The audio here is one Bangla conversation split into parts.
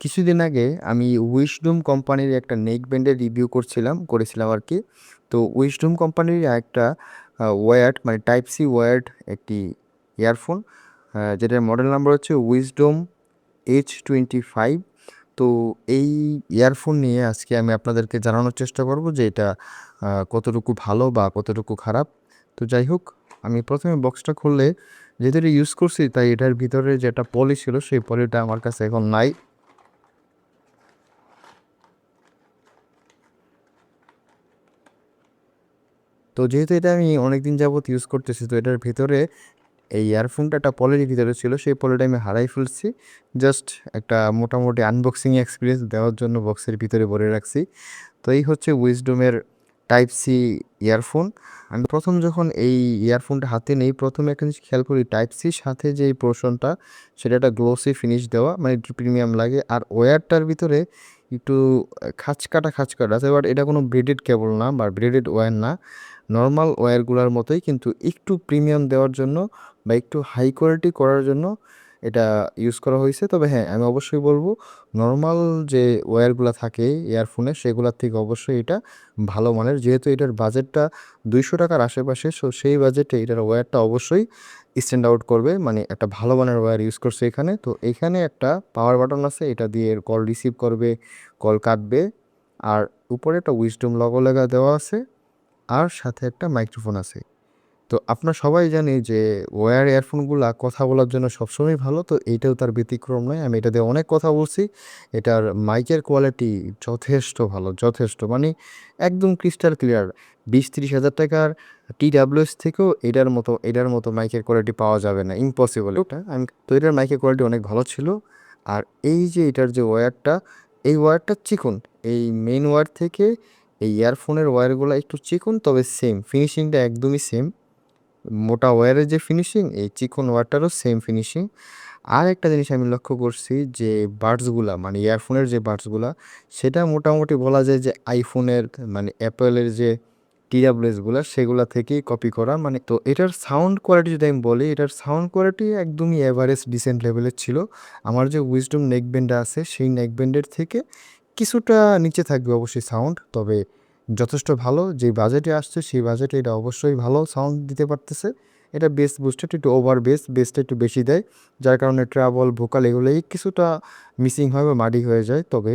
কিছুদিন আগে আমি উইশডম কোম্পানির একটা নেক ব্যান্ডের রিভিউ করছিলাম, করেছিলাম আর কি তো উইশডম কোম্পানির একটা ওয়ার্ড মানে টাইপ সি ওয়ার্ড একটি ইয়ারফোন যেটার মডেল নাম্বার হচ্ছে উইশডম এইচ টোয়েন্টি ফাইভ তো এই ইয়ারফোন নিয়ে আজকে আমি আপনাদেরকে জানানোর চেষ্টা করব যে এটা কতটুকু ভালো বা কতটুকু খারাপ। তো যাই হোক, আমি প্রথমে বক্সটা খুললে, যেহেতু ইউজ করছি, তাই এটার ভিতরে যেটা পলি ছিল, সেই পলিটা আমার কাছে এখন নাই। তো যেহেতু এটা আমি অনেক দিন যাবত ইউজ করতেছি, তো এটার ভিতরে এই ইয়ারফোনটা একটা পলের ভিতরে ছিল, সেই পলিটা আমি হারাই ফেলছি। জাস্ট একটা মোটামুটি আনবক্সিং এক্সপিরিয়েন্স দেওয়ার জন্য বক্সের ভিতরে ভরে রাখছি। তো এই হচ্ছে উইজডমের টাইপ সি ইয়ারফোন আমি প্রথম যখন এই ইয়ারফোনটা হাতে নেই, প্রথমে একটা জিনিস খেয়াল করি টাইপ সির সাথে যে পোর্শনটা সেটা একটা গ্লোসি ফিনিশ দেওয়া মানে একটু প্রিমিয়াম লাগে। আর ওয়্যারটার ভিতরে একটু খাঁচকাটা খাঁচকাটা আছে বাট এটা কোনো ব্রেডেড কেবল না, বা ব্রেডেড ওয়্যার না। নর্মাল ওয়্যারগুলোর মতোই কিন্তু একটু প্রিমিয়াম দেওয়ার জন্য বা একটু হাই কোয়ালিটি করার জন্য এটা ইউজ করা হয়েছে। তবে হ্যাঁ আমি অবশ্যই বলব নর্মাল যে ওয়্যারগুলো থাকে ইয়ারফোনে সেগুলোর থেকে অবশ্যই এটা ভালো মানের। যেহেতু এটার বাজেটটা দুইশো টাকার আশেপাশে সো সেই বাজেটে এটার ওয়্যারটা অবশ্যই স্ট্যান্ড আউট করবে। মানে একটা ভালো মানের ওয়্যার ইউজ করছে এখানে। তো এখানে একটা পাওয়ার বাটন আছে, এটা দিয়ে কল রিসিভ করবে কল কাটবে। আর উপরে একটা উইজডম লগো লেগা দেওয়া আছে। আর সাথে একটা মাইক্রোফোন আছে। তো আপনার সবাই জানি যে ওয়্যার ইয়ারফোনগুলা কথা বলার জন্য সবসময় ভালো, তো এইটাও তার ব্যতিক্রম নয়। আমি এটা দিয়ে অনেক কথা বলছি। এটার মাইকের কোয়ালিটি যথেষ্ট ভালো, যথেষ্ট। মানে একদম ক্রিস্টাল ক্লিয়ার বিশ তিরিশ হাজার টাকার টি ডাব্লিউএস থেকেও এটার মতো এটার মতো মাইকের কোয়ালিটি পাওয়া যাবে না। ইম্পসিবল ওটা আমি, তো এটার মাইকের কোয়ালিটি অনেক ভালো ছিল। আর এই যে এটার যে ওয়্যারটা, এই ওয়্যারটা চিকুন। এই মেন ওয়্যার থেকে এই ইয়ারফোনের ওয়্যারগুলো একটু চিকুন, তবে সেম ফিনিশিংটা একদমই সেম মোটা ওয়্যারের যে ফিনিশিং এই চিকন ওয়্যারটারও সেম ফিনিশিং আর একটা জিনিস আমি লক্ষ্য করছি যে বাডসগুলা মানে ইয়ারফোনের যে বাডসগুলা সেটা মোটামুটি বলা যায় যে আইফোনের মানে অ্যাপেলের যে টিডাব্লিউএসগুলো সেগুলো থেকেই কপি করা। মানে তো এটার সাউন্ড কোয়ালিটি যদি আমি বলি, এটার সাউন্ড কোয়ালিটি একদমই অ্যাভারেজ ডিসেন্ট লেভেলের ছিল। আমার যে উইজডম নেকব্যান্ডটা আছে, সেই নেকব্যান্ডের থেকে কিছুটা নিচে থাকবে অবশ্যই সাউন্ড তবে যথেষ্ট ভালো যে বাজেটে আসছে সেই বাজেটে এটা অবশ্যই ভালো সাউন্ড দিতে পারতেছে। এটা বেস বুস্টেড একটু ওভার বেস বেসটা একটু বেশি দেয়। যার কারণে ট্রাভেল ভোকাল এগুলো কিছুটা মিসিং হয় বা মাডি হয়ে যায়। তবে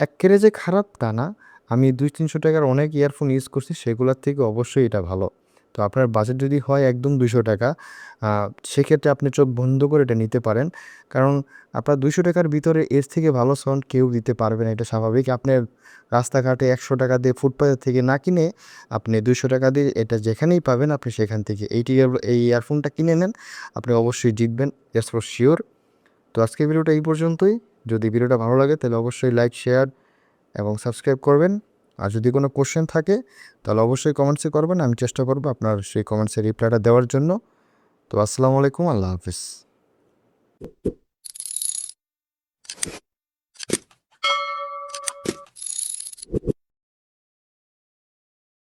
একেবারে যে খারাপ তা না। আমি দুই তিনশো টাকার অনেক ইয়ারফোন ইউজ করছি, সেগুলোর থেকে অবশ্যই এটা ভালো। তো আপনার বাজেট যদি হয় একদম দুশো টাকা সেক্ষেত্রে আপনি চোখ বন্ধ করে এটা নিতে পারেন। কারণ আপনার দুশো টাকার ভিতরে এর থেকে ভালো সাউন্ড কেউ দিতে পারবে না, এটা স্বাভাবিক। আপনার রাস্তাঘাটে একশো টাকা দিয়ে ফুটপাথের থেকে না কিনে আপনি দুশো টাকা দিয়ে এটা যেখানেই পাবেন, আপনি সেখান থেকে এইটি এই ইয়ারফোনটা কিনে নেন, আপনি অবশ্যই জিতবেন এস ফর শিওর তো আজকের ভিডিওটা এই পর্যন্তই। যদি ভিডিওটা ভালো লাগে তাহলে অবশ্যই লাইক শেয়ার এবং সাবস্ক্রাইব করবেন। আর যদি কোনো কোশ্চেন থাকে, তাহলে অবশ্যই কমেন্টসে করবেন, আমি চেষ্টা করব আপনার সেই কমেন্টসের রিপ্লাইটা দেওয়ার জন্য। তো আসসালামু আলাইকুম, আল্লাহ হাফিজ।